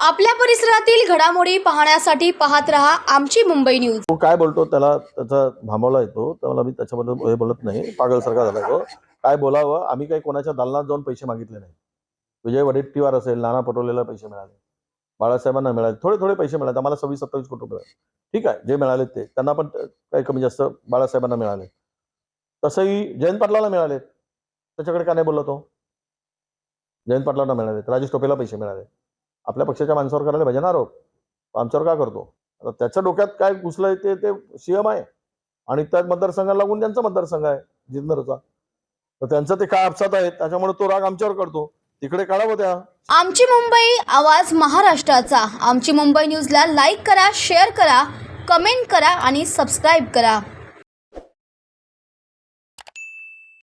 आपल्या परिसरातील घडामोडी पाहण्यासाठी पाहत रहा आमची मुंबई न्यूज. तो काय बोलतो त्याला त्याचा भांबवला येतो. त्याला मी त्याच्याबद्दल हे बोलत नाही. पागलसारखा झाला तो. काय बोलावं? आम्ही काही कोणाच्या दालनात जाऊन पैसे मागितले नाही विजय वडेट्टीवार असेल नाना पटोलेला पैसे मिळाले. बाळासाहेबांना मिळाले. थोडे थोडे पैसे मिळाले. आम्हाला सव्वीस सत्तावीस कोटी रुपये. ठीक आहे जे मिळाले ते. त्यांना पण काही कमी जास्त बाळासाहेबांना मिळाले. तसंही जयंत पाटलाला मिळाले त्याच्याकडे का नाही बोलला तो? जयंत पाटलांना मिळाले राजेश टोपेला पैसे मिळाले आपल्या पक्षाच्या माणसावर करायला पाहिजे ना आरोप आमच्यावर का करतो? आता त्याच्या डोक्यात काय घुसलंय ते ते सीएम आहे. आणि त्या मतदारसंघाला लागून त्यांचा मतदारसंघ आहे जिंदरचा तर त्यांचं ते काय आपसात आहेत त्याच्यामुळे तो राग आमच्यावर करतो. तिकडे काढावं त्या. आमची मुंबई आवाज महाराष्ट्राचा. आमची मुंबई न्यूजला लाईक करा शेअर करा कमेंट करा आणि सबस्क्राईब करा.